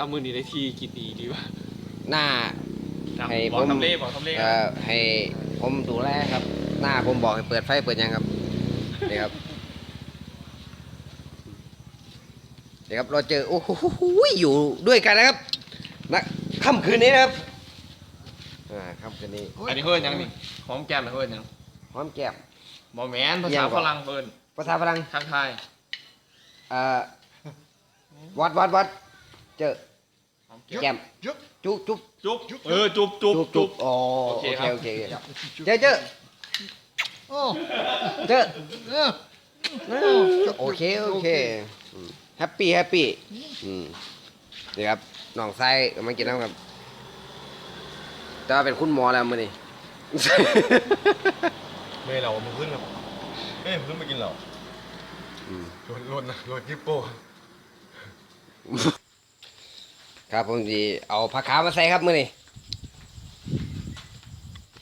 ถ้ามือนี้ได้ที่กินดีดีวะหน้า ให้บอกผมทำเลบอกทำเลเอ่อให้ผมดูแลครับ หน้าผมบอกให้เปิดไฟเปิดยังครับนี่ครับนี่ครับเราเจอโอ้โหอยู่ด้วยกันนะครับนะค่ำคืนนี้นะครับอ่าค่ำคืนนี้อันนี้เพื่อนยังนี่หอมแก้มนะเพื่อนยังหอมแก้ม บอแมนภาเยี่ยษามก่อน ฝรั่งเพื่อนภาษาฝรั่งทักทายเอ่อวัดวัดวัดเจอหอม แก้มแก้มจุ๊บจุ๊บจุ๊บจุ๊บเออจุ๊บจุ๊บจุ๊บจุ๊จุ๊บบอ๋อโอโอเคเคครับโอเคเจอเจอโอ้เจอเออโอเคโอเคแฮปปี้แฮปปี้อืมนี่ครับน้องไส้กำลังกินน้ำครับแต่ว่าเป็นคุณหมอแล้วมื้อนี้ไม่เรามึงขึ้นครับเอ้ยมึงขึ้นมากินเหล้าอืมโดนโดนนะโดนกิปโป้ ครับผมจะเอาผักขามาใส่ครับมื้อนี้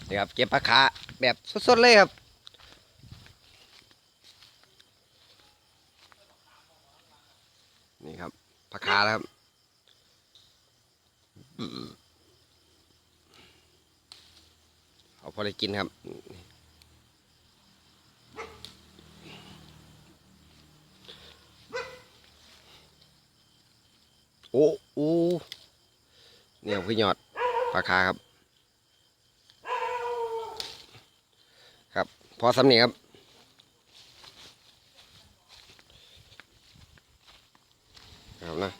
นี่ครับเก็บผักขาแบบสดๆเลยครับนี่ครับผักขาแล้วครับเอาพอได้กินครับ โอ้โอ้เนี่ยคือยอดปลาคาครับ ครับ พอสำเนียงครับครับนะ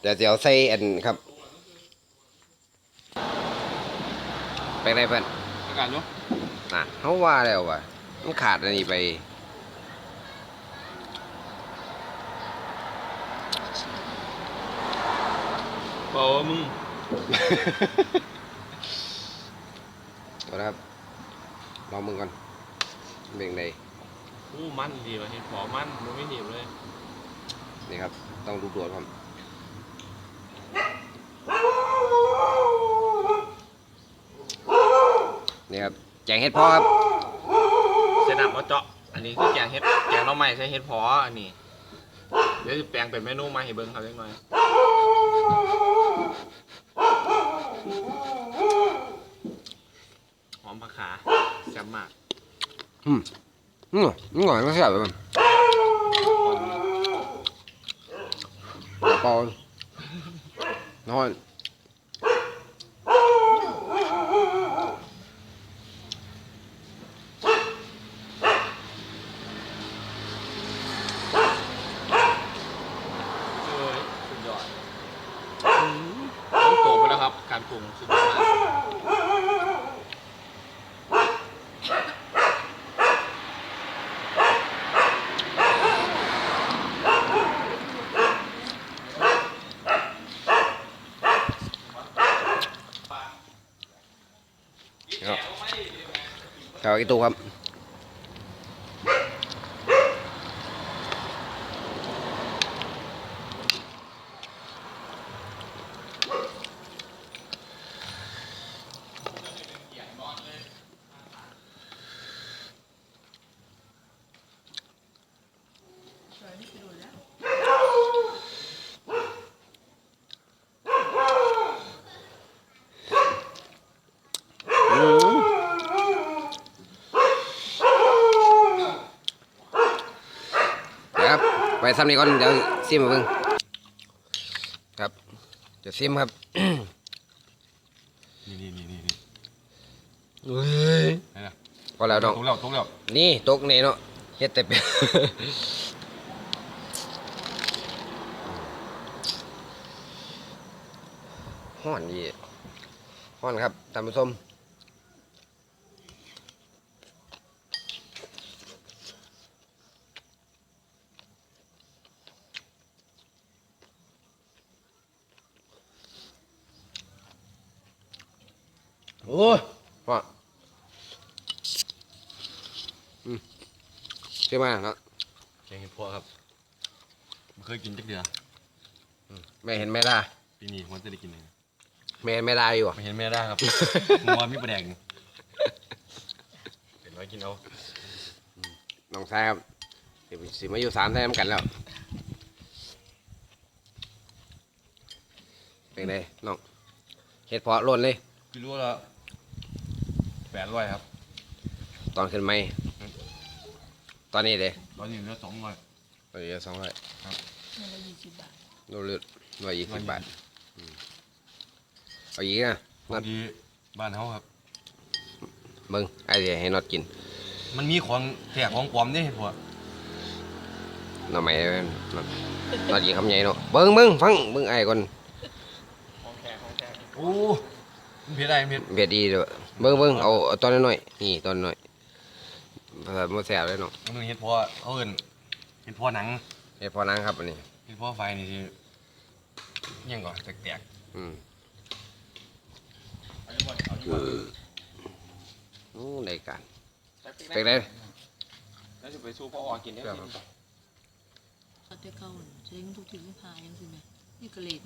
เดี๋ยวจะเอาใส่อันครับ ไปไหนเพื่อนอากาศเนาะน่ะเขาว่าแล้วว่ามันขาดอันนี้ไป บอกว่ามึงเอาละครับลองมึงก่อนเป็นไงอู้มันดีว่ะเห็นหอมมันมันไม่เหนียวเลย นี่ครับ ต้องดูดวดครับนี่ครับแจงเห็ดพอครับเสนับมาเจาะ อันนี้คือแกงเห็ดแกงหน้องใหม่ใช้เห็ดพออันนี้ เดี๋ยวจะแปลงเป็นเมนูมาให้เบิ้งครับเล็กน้อย หอมผักขาแซ่บมากอืมอืมอร่อยไม่ใช่แบบมันหอมปอนนอน เอ้ยสุดยอดต้องโตไปแล้วครับ การปรุงสุดยอดมากครับแถวอีกตัวครับอืม เดี๋ยวครับไปซ้ำนี้ก่อนเดี๋ยวซิมมาเบิ่งครับเดี๋ยวซิมครับนี่นี่นี่นี่นี่เฮ้ยไหนล่ะพอแล้วน้องทุกแล้วทุกแล้วนี่ตกนี่เนาะเฮ็ดแต่เป็น ห้อนดีห้อนครับท่านผู้ชม โอ้ยพ่ออืมใช่ไหมเนาะแกงเห็ดพอครับไม่เคยกินจักเดือไม่เห็นไม่ได้ปีนี้ผมจะได้กินเลยไม่เห็นไม่ได้อยู่อะไม่เห็นแม่ได้ครับมัวมีประแดงเห็นไว้กินเอาน้องชายครับสิสิมาอยู่สามได้น้ำกันแล้วเป็นไงน้องเฮ็ดเพาะล้นเลย กิโลละ แปดร้อยครับตอนขึ้นไม่ตอนนี้เด้ตอนนี้เหลือสองร้อยตอนนี้สองร้อยมันละยี่สิบบาทโลละร้อยยี่สิบบาทอืมเอาอีกนะพอดีบ้านเขาครับเบิ่งไอเดียให้นอดกินมันมีของแถกของปลอมนี่เห็นบ่หน่อไม้นอดนอดกินคำใหญ่เนาะเบิ่งเบิ่งฟังเบิ่งไอ้ก่อนของแท้ของแท้โอ้มันเผ็ดได้มันเผ็ดเบียดดีเด้อ เบิ่งเบิ่งเอาเอาตอนน้อยๆนี่ตอนน้อยภาษาบ่แซ่บเลยเนาะมันนึงเห็ดพอเขาเอิ้นเห็ดพอหนังเฮ็ดพอนังครับอันนี้เห็ดพอไฟนี่สิยังก่อนแตกอืมเอาอยู่บ่เอาอยู่บ่โอ้ได้การใส่พริกเป็นไงแล้วจะไปสู้พ่อออกินได้ครับกินเอาแต่เก่าใช้เงินทุกทีทุกทางยังสิแม่นี่กระเลด